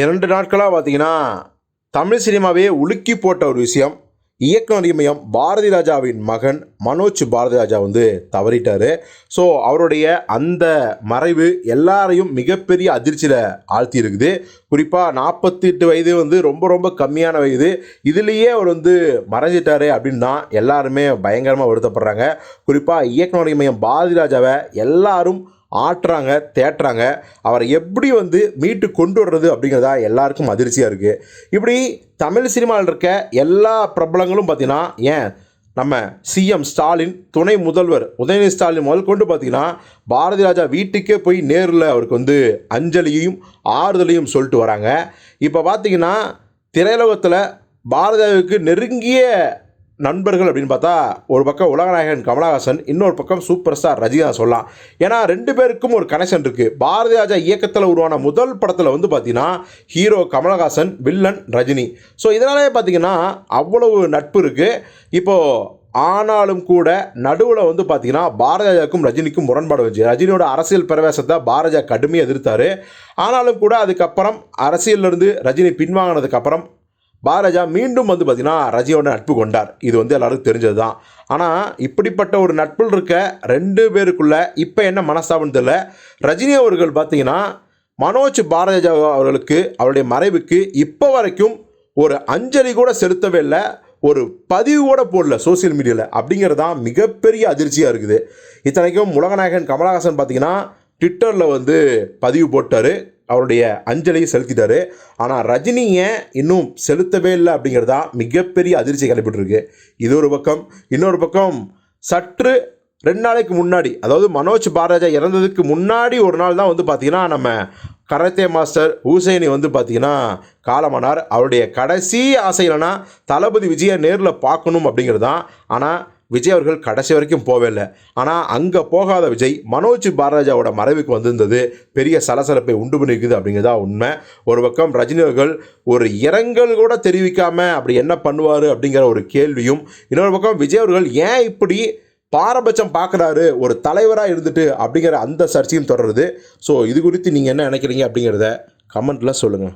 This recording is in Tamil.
இரண்டு நாட்களாக பார்த்தீங்கன்னா தமிழ் சினிமாவே உலுக்கி போட்ட ஒரு விஷயம். இயக்குநர் இமயம் பாரதி ராஜாவின் மகன் மனோஜ் பாரதி ராஜா வந்து தவறிட்டார். ஸோ அவருடைய அந்த மறைவு எல்லாரையும் மிகப்பெரிய அதிர்ச்சியில் ஆழ்த்தி இருக்குது குறிப்பாக நாற்பத்தி எட்டு வயது வந்து ரொம்ப ரொம்ப கம்மியான வயது. இதுலேயே அவர் வந்து மறைஞ்சிட்டாரு அப்படின்னா எல்லாருமே பயங்கரமாக வருத்தப்படுறாங்க. குறிப்பாக இயக்குநர் இமயம் பாரதி ராஜாவை எல்லாரும் ஆட்டுறாங்க தேட்டுறாங்க. அவரை எப்படி வந்து மீட்டு கொண்டு வர்றது அப்படிங்கிறதா எல்லாருக்கும் அதிர்ச்சியாக இருக்குது இப்படி தமிழ் சினிமாவில் இருக்க எல்லா பிரபலங்களும் பார்த்திங்கன்னா ஏன்? நம்ம சிஎம் ஸ்டாலின் துணை முதல்வர் உதயநிதி ஸ்டாலின் முதல் கொண்டு பார்த்திங்கன்னா பாரதி ராஜா வீட்டுக்கே போய் நேரில் அவருக்கு வந்து அஞ்சலியையும் ஆறுதலையும் சொல்லிட்டு வராங்க. இப்போ பார்த்தீங்கன்னா திரையுலகத்தில் பாரதியாவுக்கு நெருங்கிய நண்பர்கள் அப்படின்னு பார்த்தா ஒரு பக்கம் உலகநாயகன் கமலஹாசன் இன்னொரு பக்கம் சூப்பர் ஸ்டார் ரஜினிகாந்த் சொல்லலாம். ஏன்னா ரெண்டு பேருக்கும் ஒரு கனெக்ஷன் இருக்குது பாரதி ராஜா இயக்கத்தில் உருவான முதல் படத்தில் வந்து பார்த்தீங்கன்னா hero Kamal Haasan villain Rajini. So இதனாலே பார்த்தீங்கன்னா அவ்வளவு நட்பு இருக்குது இப்போது ஆனாலும் கூட நடுவில் வந்து பார்த்தீங்கன்னா பாரதியாஜாவுக்கும் ரஜினிக்கும் முரண்பாடு வந்துச்சு. ரஜினியோட அரசியல் பிரவேசத்தை பாரதியா கடுமையாக எதிர்த்தார். ஆனாலும் கூட அதுக்கப்புறம் அரசியல்லேருந்து ரஜினி பின்வாங்கினதுக்கப்புறம் பாரதியா மீண்டும் வந்து பார்த்திங்கன்னா ரஜினியோட நட்பு கொண்டார். இது வந்து எல்லாருக்கும் தெரிஞ்சது தான் ஆனால் இப்படிப்பட்ட ஒரு நட்பில் இருக்க ரெண்டு பேருக்குள்ள இப்போ என்ன மனஸ்தாபம் தெரியல. ரஜினி அவர்கள் பார்த்தீங்கன்னா மனோஜ் பாரதிஜா அவர்களுக்கு அவருடைய மறைவுக்கு இப்போ வரைக்கும் ஒரு அஞ்சலி கூட செலுத்தவே இல்லை ஒரு பதிவு கூட போடல சோசியல் மீடியாவில் அப்படிங்கிறது தான் மிகப்பெரிய அதிர்ச்சியாக இருக்குது. இத்தனைக்கும் உலகநாயகன் கமலஹாசன் பார்த்தீங்கன்னா ட்விட்டரில் வந்து பதிவு போட்டார். அவருடைய அஞ்சலியை செலுத்திட்டாரு. ஆனால் ரஜினி ஏன் இன்னும் செலுத்தவே இல்லை அப்படிங்கிறது தான் மிகப்பெரிய அதிர்ச்சி கிளப்பிட்டுருக்கு இது ஒரு பக்கம். இன்னொரு பக்கம் சற்று ரெண்டு நாளைக்கு முன்னாடி அதாவது மனோஜ் பாரதியா இறந்ததுக்கு முன்னாடி ஒரு நாள் தான் வந்து பார்த்திங்கன்னா நம்ம கரத்தே மாஸ்டர் ஹூசைனி வந்து பார்த்திங்கன்னா காலமானார். அவருடைய கடைசி ஆசை இல்லைன்னா தளபதி விஜயை நேரில் பார்க்கணும் அப்படிங்கிறது தான் ஆனால் விஜய் அவர்கள் கடைசி வரைக்கும் போவே இல்லை ஆனால் அங்கே போகாத விஜய் மனோஜ் பாரராஜாவோட மறைவுக்கு வந்திருந்தது பெரிய சலசலப்பை உண்டு பண்ணியிருக்குது அப்படிங்கிறதா உண்மை. ஒரு பக்கம் ரஜினி அவர்கள் ஒரு இரங்கல் கூட தெரிவிக்காமல் அப்படி என்ன பண்ணுவார் அப்படிங்கிற ஒரு கேள்வியும் இன்னொரு பக்கம் விஜய் அவர்கள் ஏன் இப்படி பாரபட்சம் பார்க்குறாரு ஒரு தலைவராக இருந்துட்டு அப்படிங்கிற அந்த சர்ச்சையும் தொடருது. ஸோ இது குறித்து நீங்கள் என்ன நினைக்கிறீங்க அப்படிங்கிறத கமெண்ட்டில் சொல்லுங்கள்